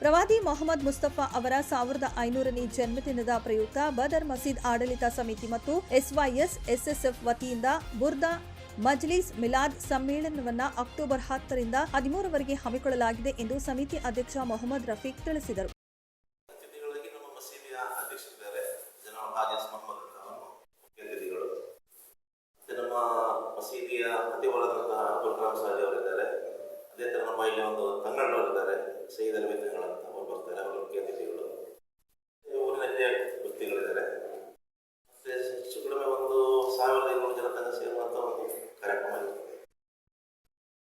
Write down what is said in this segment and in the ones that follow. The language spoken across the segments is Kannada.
ಪ್ರವಾದಿ ಮೊಹಮ್ಮದ್ ಮುಸ್ತಫಾ ಅವರ ಸಾವಿರದ ಐನೂರನೇ ಜನ್ಮದಿನದ ಪ್ರಯುಕ್ತ ಬದರ್ ಮಸೀದ್ ಆಡಳಿತ ಸಮಿತಿ ಮತ್ತು ಎಸ್ವೈಎಸ್, ಎಸ್ಎಸ್ಎಫ್ ವತಿಯಿಂದ ಬುರ್ದಾ ಮಜ್ಲಿಸ್ ಮಿಲಾದ್ ಸಮ್ಮೇಳನವನ್ನು ಅಕ್ಟೋಬರ್ ಹತ್ತರಿಂದ ಹದಿಮೂರವರೆಗೆ ಹಮ್ಮಿಕೊಳ್ಳಲಾಗಿದೆ ಎಂದು ಸಮಿತಿ ಅಧ್ಯಕ್ಷ ಮೊಹಮ್ಮದ್ ರಫೀಕ್ ತಿಳಿಸಿದರು. ಅದೇ ಥರ ನಮ್ಮ ಇಲ್ಲಿ ಒಂದು ತಂಗಳವರಿದ್ದಾರೆ செய்த நிமித்தங்கள் அந்த அவர் தரவர்களுக்கு எதிரிகளும்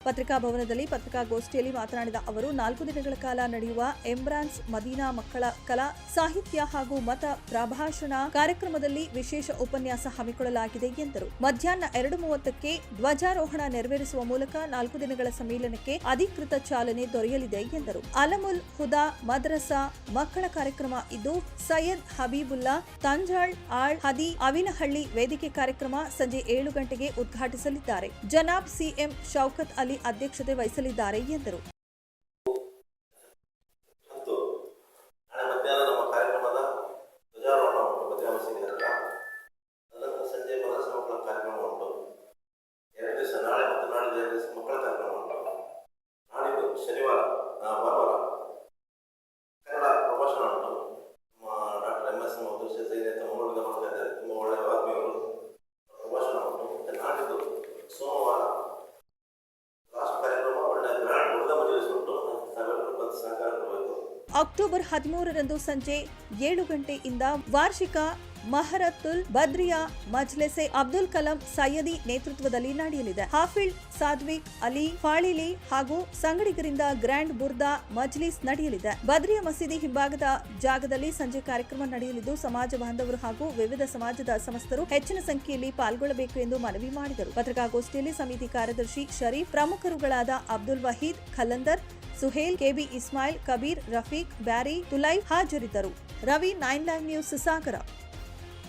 ಪತ್ರಿಕಾ ಭವನದಲ್ಲಿ ಪತ್ರಿಕಾಗೋಷ್ಠಿಯಲ್ಲಿ ಮಾತನಾಡಿದ ಅವರು, ನಾಲ್ಕು ದಿನಗಳ ಕಾಲ ನಡೆಯುವ ಎಂಬ್ರಾನ್ಸ್ ಮದೀನಾ ಮಕ್ಕಳ ಕಲಾ, ಸಾಹಿತ್ಯ ಹಾಗೂ ಮತ ಪ್ರಭಾಷಣ ಕಾರ್ಯಕ್ರಮದಲ್ಲಿ ವಿಶೇಷ ಉಪನ್ಯಾಸ ಹಮ್ಮಿಕೊಳ್ಳಲಾಗಿದೆ ಎಂದರು. ಮಧ್ಯಾಹ್ನ ಎರಡು ಮೂವತ್ತಕ್ಕೆ ಧ್ವಜಾರೋಹಣ ನೆರವೇರಿಸುವ ಮೂಲಕ ನಾಲ್ಕು ದಿನಗಳ ಸಮ್ಮೇಳನಕ್ಕೆ ಅಧಿಕೃತ ಚಾಲನೆ ದೊರೆಯಲಿದೆ ಎಂದರು. ಅಲಮುಲ್ ಹುದಾ ಮದ್ರಸಾ ಮಕ್ಕಳ ಕಾರ್ಯಕ್ರಮ ಇದು ಸೈಯದ್ ಹಬೀಬುಲ್ಲಾ ತಂಜಾಳ್ ಆಳ್ ಹದಿ ಅವಿನಹಳ್ಳಿ ವೇದಿಕೆ ಕಾರ್ಯಕ್ರಮ ಸಂಜೆ ಏಳು ಗಂಟೆಗೆ ಉದ್ಘಾಟಿಸಲಿದ್ದಾರೆ. ಜನಾಬ್ ಸಿಎಂ ಶೌಕತ್ ಅಲಿ ಅಧ್ಯಕ್ಷತೆ ವಹಿಸಲಿದ್ದಾರೆ ಎಂದರು. ಅಕ್ಟೋಬರ್ ಹದಿಮೂರರಂದು ಸಂಜೆ ಏಳು ಗಂಟೆಯಿಂದ ವಾರ್ಷಿಕ ಮಹರತ್ತುಲ್ ಬದ್ರಿಯಾ ಮಜ್ಲೆಸೆ ಅಬ್ದುಲ್ ಕಲಾಂ ಸಯ್ಯದಿ ನೇತೃತ್ವದಲ್ಲಿ ನಡೆಯಲಿದೆ. ಹಾಫಿಲ್ ಸಾದ್ವಿಕ್ ಅಲಿ ಫಾಳಿಲಿ ಹಾಗೂ ಸಂಗಡಿಗರಿಂದ ಗ್ರ್ಯಾಂಡ್ ಬುರ್ದಾ ಮಜ್ಲಿಸ್ ನಡೆಯಲಿದೆ. ಬದ್ರಿಯಾ ಮಸೀದಿ ಹಿಂಭಾಗದ ಜಾಗದಲ್ಲಿ ಸಂಜೆ ಕಾರ್ಯಕ್ರಮ ನಡೆಯಲಿದ್ದು, ಸಮಾಜ ಬಾಂಧವರು ಹಾಗೂ ವಿವಿಧ ಸಮಾಜದ ಸಮಸ್ತರು ಹೆಚ್ಚಿನ ಸಂಖ್ಯೆಯಲ್ಲಿ ಪಾಲ್ಗೊಳ್ಳಬೇಕು ಎಂದು ಮನವಿ ಮಾಡಿದರು. ಪತ್ರಿಕಾಗೋಷ್ಠಿಯಲ್ಲಿ ಸಮಿತಿ ಕಾರ್ಯದರ್ಶಿ ಶರೀಫ್, ಪ್ರಮುಖರುಗಳಾದ ಅಬ್ದುಲ್ ವಹೀದ್ ಖಲಂದರ್ ಸುಹೇಲ್, ಕೆಬಿ ಇಸ್ಮಾಯಿಲ್, ಕಬೀರ್, ರಫೀಕ್, ಬ್ಯಾರಿ ತುಲೈ ಹಾಜರಿದ್ದರು. Ravi, nine live news, Sagar.